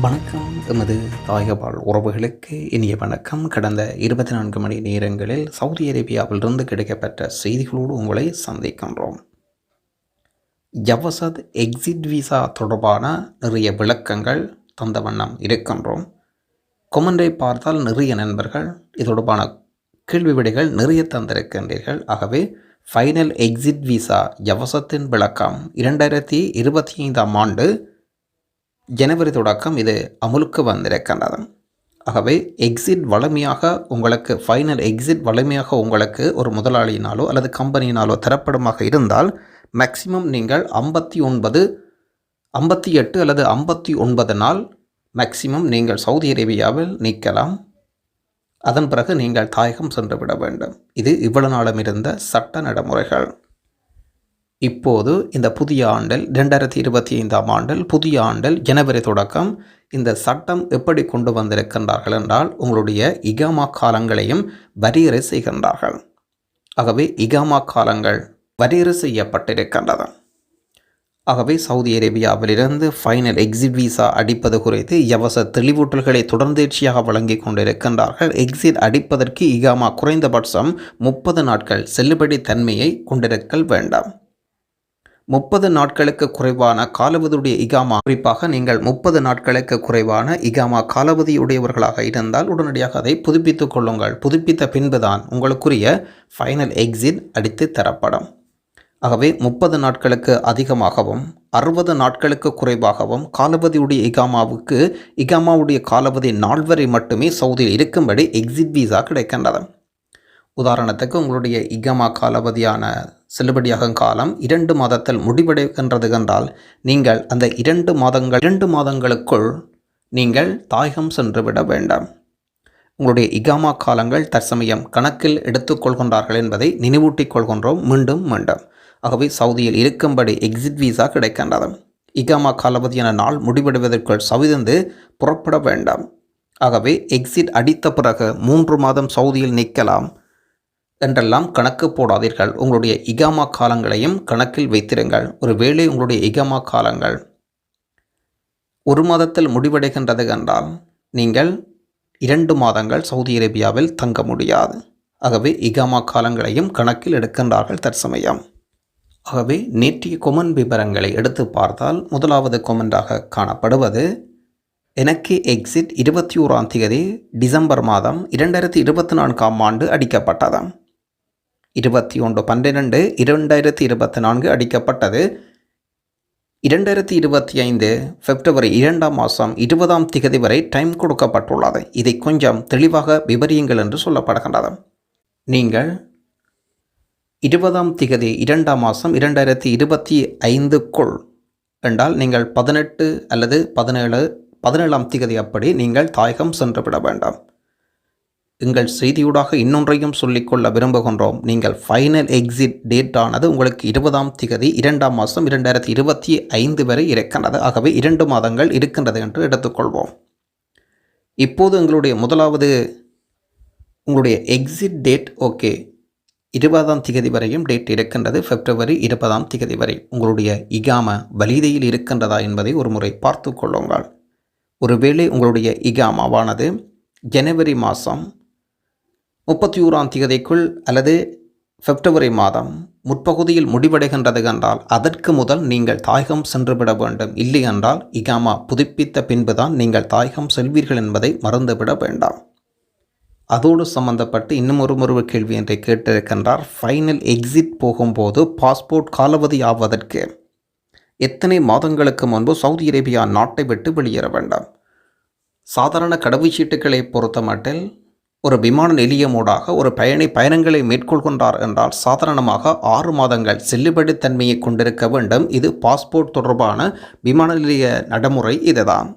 வணக்கம். எமது தாயகபால் உறவுகளுக்கு இனிய வணக்கம். கடந்த இருபத்தி நான்கு மணி நேரங்களில் சவுதி அரேபியாவிலிருந்து கிடைக்கப்பெற்ற செய்திகளோடு உங்களை சந்திக்கின்றோம். ஜவசத் எக்ஸிட் விசா தொடர்பான நிறைய விளக்கங்கள் தந்த வண்ணம் இருக்கின்றோம். கொமெண்டை பார்த்தால் நிறைய நண்பர்கள் இது தொடர்பான கேள்வி விடைகள் நிறைய தந்திருக்கின்றீர்கள். ஆகவே ஃபைனல் எக்ஸிட் விசா ஜவசத்தின் விளக்கம் இரண்டாயிரத்தி இருபத்தி ஐந்தாம் ஆண்டு ஜனவரி தொடக்கம் இது அமுலுக்கு வந்திருக்கின்றது ஆகவே எக்ஸிட் வலிமையாக உங்களுக்கு ஃபைனல் எக்ஸிட் வலிமையாக உங்களுக்கு ஒரு முதலாளியினாலோ அல்லது கம்பெனியினாலோ தரப்படுமாக இருந்தால் மேக்சிமம் நீங்கள் ஐம்பத்தி ஒன்பது ஐம்பத்தி எட்டு அல்லது ஐம்பத்தி ஒன்பது நாள் மேக்சிமம் நீங்கள் சவுதி அரேபியாவில் நீக்கலாம். அதன் பிறகு நீங்கள் தாயகம் சென்று விட வேண்டும். இது இவ்வளவு நாளும் இருந்த சட்ட நடைமுறைகள். இப்போது இந்த புதிய ஆண்டில் ரெண்டாயிரத்தி இருபத்தி ஐந்தாம் ஆண்டில் புதிய ஆண்டில் ஜனவரி தொடக்கம் இந்த சட்டம் எப்படி கொண்டு வந்திருக்கின்றார்கள் என்றால் உங்களுடைய இகாமா காலங்களையும் வரியறை செய்கின்றார்கள். ஆகவே இகாமா காலங்கள் வரையறை செய்யப்பட்டிருக்கின்றது. ஆகவே சவுதி அரேபியாவிலிருந்து ஃபைனல் எக்ஸிட் விசா அடிப்பது குறித்து எவச தெளிவூட்டல்களை தொடர்ந்தேர்ச்சியாக வழங்கி கொண்டிருக்கின்றார்கள். எக்ஸிட் அடிப்பதற்கு இகாமா குறைந்தபட்சம் முப்பது நாட்கள் செல்லுபடி தன்மையை கொண்டிருக்கல் வேண்டாம். முப்பது நாட்களுக்கு குறைவான காலவதியுடைய இகாமா. குறிப்பாக நீங்கள் முப்பது நாட்களுக்கு குறைவான இகாமா காலவதியுடையவர்களாக இருந்தால் உடனடியாக அதை புதுப்பித்துக் கொள்ளுங்கள். புதுப்பித்த பின்புதான் உங்களுக்குரிய ஃபைனல் எக்ஸிட் அடித்து தரப்படும். ஆகவே முப்பது நாட்களுக்கு அதிகமாகவும் அறுபது நாட்களுக்கு குறைவாகவும் காலபதியுடைய இகாமாவுக்கு இகாமாவுடைய காலபதி நால்வரை மட்டுமே சவுதியில் இருக்கும்படி எக்ஸிட் வீசா கிடைக்கின்றது. உதாரணத்துக்கு உங்களுடைய இகமா காலாவதியான செல்லுபடியாகும் காலம் இரண்டு மாதத்தில் முடிவடைகின்றது என்றால் நீங்கள் அந்த இரண்டு மாதங்கள் இரண்டு மாதங்களுக்குள் நீங்கள் தாயகம் சென்று விட வேண்டாம். உங்களுடைய இகாமா காலங்கள் தற்சமயம் கணக்கில் எடுத்துக்கொள்கின்றார்கள் என்பதை நினைவூட்டிக் கொள்கின்றோம் மீண்டும் மீண்டும். ஆகவே சவுதியில் இருக்கும்படி எக்ஸிட் வீசா கிடைக்கின்றது. இகாமா காலாவதியான நாள் முடிவடைவதற்குள் சவிதந்து புறப்பட வேண்டாம். ஆகவே எக்ஸிட் அடித்த பிறகு மூன்று மாதம் சவுதியில் நிற்கலாம். என்றெல்லாம் கணக்கு போடாதீர்கள். உங்களுடைய இகாமா காலங்களையும் கணக்கில் வைத்திருங்கள். ஒரு வேளை உங்களுடைய இகாமா காலங்கள் ஒரு மாதத்தில் முடிவடைகின்றது என்றால் நீங்கள் இரண்டு மாதங்கள் சவுதி அரேபியாவில் தங்க முடியாது. ஆகவே இகாமா காலங்களையும் கணக்கில் எடுக்கின்றார்கள் தற்சமயம். ஆகவே நேற்றைய கொமன் விவரங்களை எடுத்து பார்த்தால் முதலாவது கொமெண்டாக காணப்படுவது எனக்கு எக்ஸிட் இருபத்தி ஓராம் தேதி டிசம்பர் மாதம் இரண்டாயிரத்தி இருபத்தி நான்காம் ஆண்டு அடிக்கப்பட்டதாம். இருபத்தி ஒன்று பன்னிரெண்டு இரண்டாயிரத்தி இருபத்தி நான்கு அடிக்கப்பட்டது. இரண்டாயிரத்தி இருபத்தி ஐந்து பிப்ரவரி இரண்டாம் மாதம் இருபதாம் திகதி வரை டைம் கொடுக்கப்பட்டுள்ளது. இதை கொஞ்சம் தெளிவாக விவரியுங்கள் என்று சொல்லப்படுகின்றது. நீங்கள் இருபதாம் திகதி இரண்டாம் மாதம் இரண்டாயிரத்தி இருபத்தி ஐந்துக்குள் என்றால் நீங்கள் பதினெட்டு அல்லது பதினேழு பதினேழாம் திகதி அப்படி நீங்கள் தாயகம் சென்றுவிட வேண்டாம். எங்கள் செய்தியூடாக இன்னொன்றையும் சொல்லிக்கொள்ள விரும்புகின்றோம். நீங்கள் ஃபைனல் எக்ஸிட் டேட் ஆனது உங்களுக்கு இருபதாம் திகதி இரண்டாம் மாதம் இரண்டாயிரத்தி இருபத்தி ஐந்து வரை இருக்கின்றது. ஆகவே இரண்டு மாதங்கள் இருக்கின்றது என்று எடுத்துக்கொள்வோம். இப்போது எங்களுடைய முதலாவது உங்களுடைய எக்ஸிட் டேட் ஓகே இருபதாம் திகதி வரையும் டேட் இருக்கின்றது. பிப்ரவரி இருபதாம் திகதி வரை உங்களுடைய இகாம வலிதையில் இருக்கின்றதா என்பதை ஒரு முறை பார்த்து கொள்ளுங்கள். ஒருவேளை உங்களுடைய இகாமாவானது ஜனவரி மாதம் முப்பத்தி ஓராம் தேதிக்குள் அல்லது பிப்ரவரி மாதம் முற்பகுதியில் முடிவடைகின்றது என்றால் அதற்கு முதல் நீங்கள் தாயகம் சென்றுவிட வேண்டும். இல்லை என்றால் இகாமா புதுப்பித்த பின்புதான் நீங்கள் தாயகம் செல்வீர்கள் என்பதை மறந்துவிட வேண்டாம். அதோடு சம்பந்தப்பட்டு இன்னும் ஒரு முறை கேள்வி என்று கேட்டிருக்கின்றார். ஃபைனல் எக்ஸிட் போகும்போது பாஸ்போர்ட் காலாவதி ஆவதற்கு எத்தனை மாதங்களுக்கு முன்பு சவுதி அரேபியா நாட்டை விட்டு வெளியேற வேண்டாம். சாதாரண கடவுச்சீட்டுகளை பொறுத்த மட்டில் ஒரு விமான நிலையமூடாக ஒரு பயணி பயணங்களை மேற்கொள்கின்றார் என்றால் சாதாரணமாக ஆறு மாதங்கள் செல்லுபடித்தன்மையை கொண்டிருக்க வேண்டும். இது பாஸ்போர்ட் தொடர்பான விமான நிலைய நடைமுறை இதுதான்.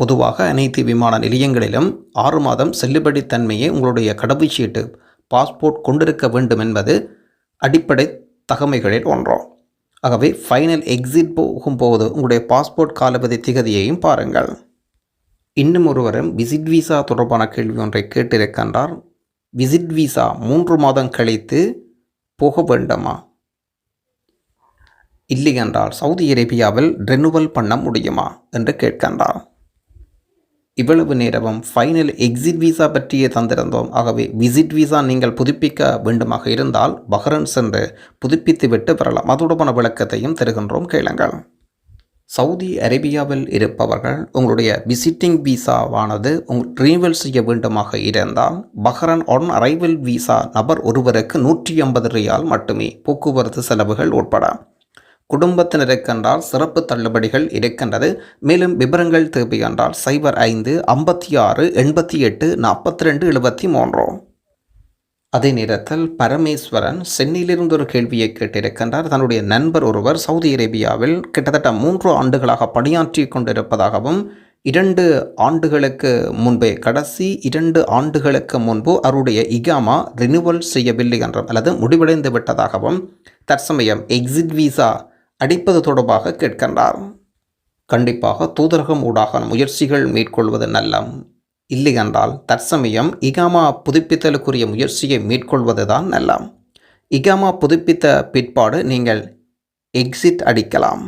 பொதுவாக அனைத்து விமான நிலையங்களிலும் ஆறு மாதம் செல்லுபடித்தன்மையை உங்களுடைய கடவுச்சீட்டு பாஸ்போர்ட் கொண்டிருக்க வேண்டும் என்பது அடிப்படை தகமைகளில் ஒன்றும் ஆகவே ஃபைனல் எக்ஸிட் போகும்போது உங்களுடைய பாஸ்போர்ட் காலாவதி திகதியையும் பாருங்கள். இன்னும் ஒருவரும் விசிட் விசா தொடர்பான கேள்வி ஒன்றை கேட்டிருக்கின்றார். விசிட் விசா மூன்று மாதம் கழித்து போக வேண்டுமா? இல்லை என்றால் சவுதி அரேபியாவில் ரெனுவல் பண்ண முடியுமா? என்று கேட்கின்றார். இவ்வளவு நேரமும் ஃபைனல் எக்ஸிட் விசா பற்றியே தந்திருந்தோம். ஆகவே விசிட் விசா நீங்கள் புதுப்பிக்க வேண்டுமாக இருந்தால் பஹ்ரன் சென்று புதுப்பித்து விட்டு பெறலாம் அதோடமான விளக்கத்தையும் தருகின்றோம். கேளுங்கள். சவுதி அரேபியாவில் இருப்பவர்கள் உங்களுடைய விசிட்டிங் விசாவானது உங்கள் ரீவல் செய்ய வேண்டுமாக இருந்தால் பஹ்ரன் ஆன் அரைவல் விசா நபர் ஒருவருக்கு நூற்றி ஐம்பது ரியால் மட்டுமே போக்குவரத்து செலவுகள் உட்பட. குடும்பத்தினருக்கென்றால் சிறப்பு தள்ளுபடிகள் இருக்கின்றது. மேலும் விவரங்கள் தேவை என்றால் சைபர் ஐந்து ஐம்பத்தி ஆறு எண்பத்தி எட்டு நாற்பத்தி ரெண்டு எழுபத்தி மூன்று. அதே நேரத்தில் பரமேஸ்வரன் சென்னையிலிருந்து ஒரு கேள்வியை கேட்டிருக்கின்றார். தன்னுடைய நண்பர் ஒருவர் சவுதி அரேபியாவில் கிட்டத்தட்ட மூன்று ஆண்டுகளாக பணியாற்றி கொண்டிருப்பதாகவும் இரண்டு ஆண்டுகளுக்கு முன்பே கடைசி இரண்டு ஆண்டுகளுக்கு முன்பு அவருடைய இகாமா ரினுவல் செய்யவில்லை என்றும் அல்லது முடிவடைந்து விட்டதாகவும் தற்சமயம் எக்ஸிட் விசா அடிப்பது தொடர்பாக கேட்கின்றார். கண்டிப்பாக தூதரகம் ஊடாக முயற்சிகள் மேற்கொள்வது நல்லம். இல்லையென்றால் தற்சமயம் இகாமா புதுப்பித்தலுக்குரிய முயற்சியை மேற்கொள்வதுதான் நல்லம். இகாமா புதுப்பித்த பிற்பாடு நீங்கள் எக்ஸிட் அடிக்கலாம்.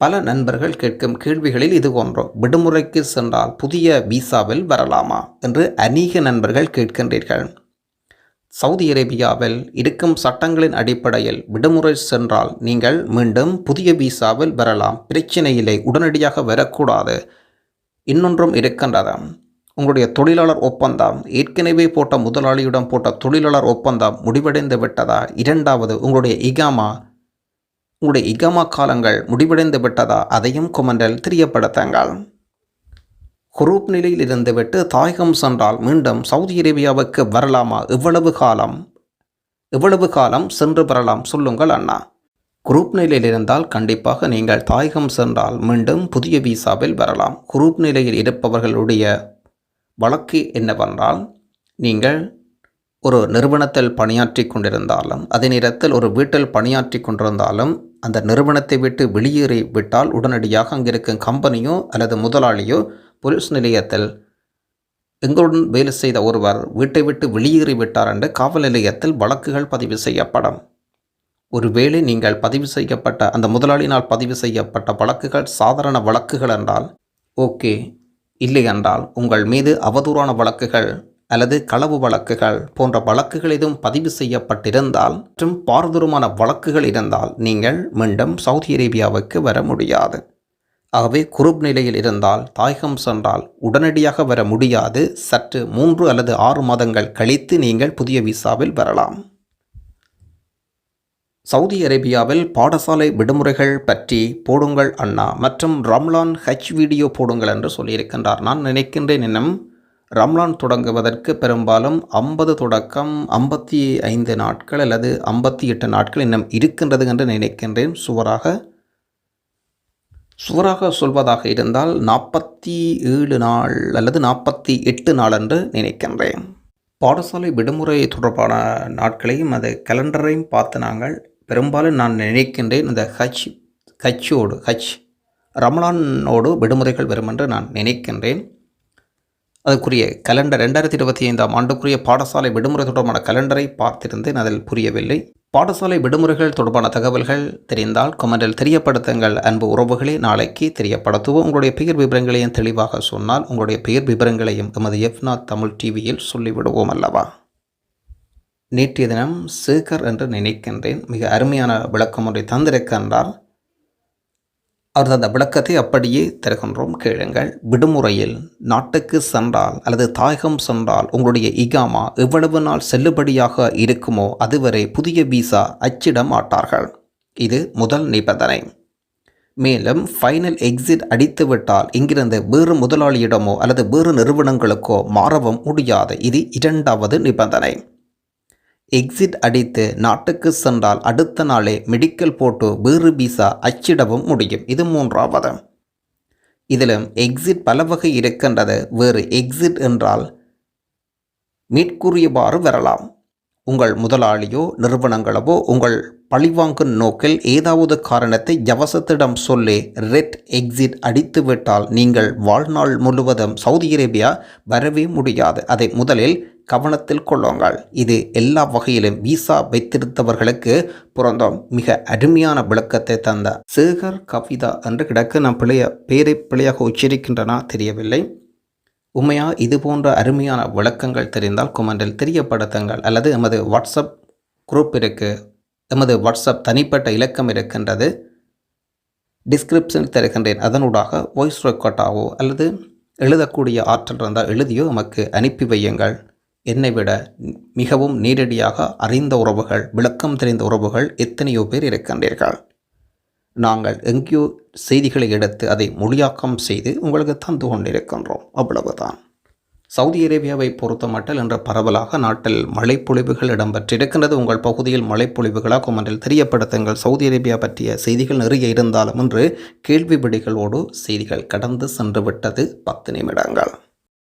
பல நண்பர்கள் கேட்கும் கேள்விகளில் இது ஒன்று. விடுமுறைக்கு சென்றால் புதிய விசாவில் வரலாமா என்று அநேக நண்பர்கள் கேட்கின்றீர்கள். சவுதி அரேபியாவில் இருக்கும் சட்டங்களின் அடிப்படையில் விடுமுறை சென்றால் நீங்கள் மீண்டும் புதிய விசாவில் வரலாம். பிரச்சனையில்லை உடனடியாக வரக்கூடாது. இன்னொன்றும் இருக்கின்றதாம். உங்களுடைய தொழிலாளர் ஒப்பந்தம் ஏற்கனவே போட்ட முதலாளியுடன் போட்ட தொழிலாளர் ஒப்பந்தம் முடிவடைந்து விட்டதா? இரண்டாவது உங்களுடைய இகாமா உங்களுடைய இகாமா காலங்கள் முடிவடைந்து விட்டதா? அதையும் கொமெண்டில் தெரியப்படுத்துங்கள். குரூப் நிலையில் இருந்துவிட்டு தாயகம் சென்றால் மீண்டும் சவுதி அரேபியாவுக்கு வரலாமா? இவ்வளவு காலம் இவ்வளவு காலம் சென்று வரலாம். சொல்லுங்கள் அண்ணா. குரூப் நிலையில் இருந்தால் கண்டிப்பாக நீங்கள் தாயகம் சென்றால் மீண்டும் புதிய விசாவில் வரலாம். குரூப் நிலையில் இருப்பவர்களுடைய வழக்கு என்னவென்றால் நீங்கள் ஒரு நிறுவனத்தில் பணியாற்றி கொண்டிருந்தாலும் அதே நேரத்தில் ஒரு வீட்டில் பணியாற்றி கொண்டிருந்தாலும் அந்த நிறுவனத்தை விட்டு வெளியேறி விட்டால் உடனடியாக அங்கிருக்கும் கம்பெனியோ அல்லது முதலாளியோ போலீஸ் நிலையத்தில் எங்களுடன் வேலை செய்த ஒருவர் வீட்டை விட்டு வெளியேறிவிட்டார் என்று காவல் நிலையத்தில் வழக்குகள் பதிவு செய்யப்படும். ஒருவேளை நீங்கள் பதிவு செய்யப்பட்ட அந்த முதலாளியினால் பதிவு செய்யப்பட்ட வழக்குகள் சாதாரண வழக்குகள் என்றால் ஓகே இல்லை என்றால் உங்கள் மீது அவதூறான வழக்குகள் அல்லது களவு வழக்குகள் போன்ற வழக்குகள் எதுவும் பதிவு செய்யப்பட்டிருந்தால் மற்றும் பாரதூரமான வழக்குகள் இருந்தால் நீங்கள் மீண்டும் சவுதி அரேபியாவுக்கு வர முடியாது. ஆகவே குரூப் நிலையில் இருந்தால் தாயகம் சென்றால் உடனடியாக வர முடியாது. சற்று மூன்று அல்லது ஆறு மாதங்கள் கழித்து நீங்கள் புதிய விசாவில் வரலாம். சவுதி அரேபியாவில் பாடசாலை விடுமுறைகள் பற்றி போடுங்கள் அண்ணா மற்றும் ரம்லான் ஹச் வீடியோ போடுங்கள் என்று சொல்லியிருக்கின்றார். நான் நினைக்கின்றேன் இன்னும் ரம்லான் தொடங்குவதற்கு பெரும்பாலும் ஐம்பது தொடக்கம் ஐம்பத்தி ஐந்து நாட்கள் அல்லது ஐம்பத்தி எட்டு நாட்கள் இன்னும் இருக்கின்றது என்று நினைக்கின்றேன். சுவராக சுவராக சொல்வதாக இருந்தால் நாற்பத்தி ஏழு நாள் அல்லது நாற்பத்தி எட்டு நாள் என்று நினைக்கின்றேன். பாடசாலை விடுமுறை தொடர்பான நாட்களையும் அது கலண்டரையும் பார்த்து நாங்கள் பெரும்பாலும் நான் நினைக்கின்றேன் இந்த ஹஜ் ஹஜ்ஜோடு ஹஜ் ரமலானோடு விடுமுறைகள் வரும் என்று நான் நினைக்கின்றேன். அதுக்குரிய கலண்டர் ரெண்டாயிரத்தி இருபத்தி ஐந்தாம் ஆண்டுக்குரிய பாடசாலை விடுமுறை தொடர்பான கலண்டரை பார்த்திருந்தேன் அதில் புரியவில்லை. பாடசாலை விடுமுறைகள் தொடர்பான தகவல்கள் தெரிந்தால் கொமெண்டில் தெரியப்படுத்துங்கள். அன்பு உறவுகளை நாளைக்கு தெரியப்படுத்துவோம். உங்களுடைய பெயர் விவரங்களையும் தெளிவாக சொன்னால் உங்களுடைய பெயர் விவரங்களையும் எமது எஃப்னா தமிழ் டிவியில் சொல்லிவிடுவோம் அல்லவா? நேற்றைய தினம் சேகர் என்று நினைக்கின்றேன். மிக அருமையான விளக்கம் ஒன்றை தந்திருக்கின்றார். அவர் அந்த விளக்கத்தை அப்படியே தருகின்றோம். கேளுங்கள். விடுமுறையில் நாட்டுக்கு சென்றால் அல்லது தாயகம் சென்றால் உங்களுடைய இகாமா எவ்வளவு நாள் செல்லுபடியாக இருக்குமோ அதுவரை புதிய விசா அச்சிட மாட்டார்கள் இது முதல் நிபந்தனை. மேலும் ஃபைனல் எக்ஸிட் அடித்துவிட்டால் இங்கிருந்து வேறு முதலாளியிடமோ அல்லது வேறு நிறுவனங்களுக்கோ மாறவும் முடியாது. இது இரண்டாவது நிபந்தனை. எக்ஸிட் அடித்து நாட்டுக்கு சென்றால் அடுத்த நாளே மெடிக்கல் போட்டு வேறு விசா அச்சிடவும் முடியும். இது மூன்றாவது இதிலும் எக்ஸிட் பல வகை இருக்கின்றது. வேறு எக்ஸிட் என்றால் மீட்கூறியவாறு வரலாம். உங்கள் முதலாளியோ நிறுவனங்களவோ உங்கள் பழிவாங்கும் நோக்கில் ஏதாவது காரணத்தை ஜவசத்திடம் சொல்லி ரெட் எக்ஸிட் அடித்துவிட்டால் நீங்கள் வாழ்நாள் முழுவதும் சவுதி அரேபியா வரவே முடியாது. அதை முதலில் கவனத்தில் கொள்ளுங்கள். இது எல்லா வகையிலும் விசா வைத்திருந்தவர்களுக்கு புறந்தோம் மிக அருமையான விளக்கத்தை தந்த சேகர் கவிதா என்று கிடக்கு. நான் பிழைய பேரை பிழையாக உச்சரிக்கின்றனா தெரியவில்லை. உண்மையா இது போன்ற அருமையான விளக்கங்கள் தெரிந்தால் கொமெண்டில் தெரியப்படுத்துங்கள். அல்லது எமது வாட்ஸ்அப் குரூப் இருக்கு எமது வாட்ஸ்அப் தனிப்பட்ட இலக்கம் இருக்கின்றது டிஸ்கிரிப்ஷனில் தருகின்றேன். அதனூடாக வாய்ஸ் ரெக்கார்டாவோ அல்லது எழுதக்கூடிய ஆற்றல் இருந்தால் எழுதியோ நமக்கு அனுப்பி வையுங்கள். என்னை விட மிகவும் நேரடியாக அறிந்த உறவுகள் விளக்கம் தெரிந்த உறவுகள் எத்தனையோ பேர் இருக்கின்றீர்கள். நாங்கள் எங்கேயோ செய்திகளை எடுத்து அதை மொழியாக்கம் செய்து உங்களுக்கு தந்து கொண்டிருக்கின்றோம். அவ்வளவுதான். சவுதி அரேபியாவை பொறுத்தமட்டில் இன்று பரவலாக நாட்டில் மழைப்பொழிவுகள் இடம்பெற்றிருக்கின்றது. உங்கள் பகுதியில் மழைப்பொழிவுகளாக கொமெண்டில் தெரியப்படுத்துங்கள். சவுதி அரேபியா பற்றிய செய்திகள் நிறைய இருந்தாலும் இன்று கேள்வி விடைகளோடு செய்திகள் கடந்து சென்று விட்டது. பத்து நிமிடங்கள்.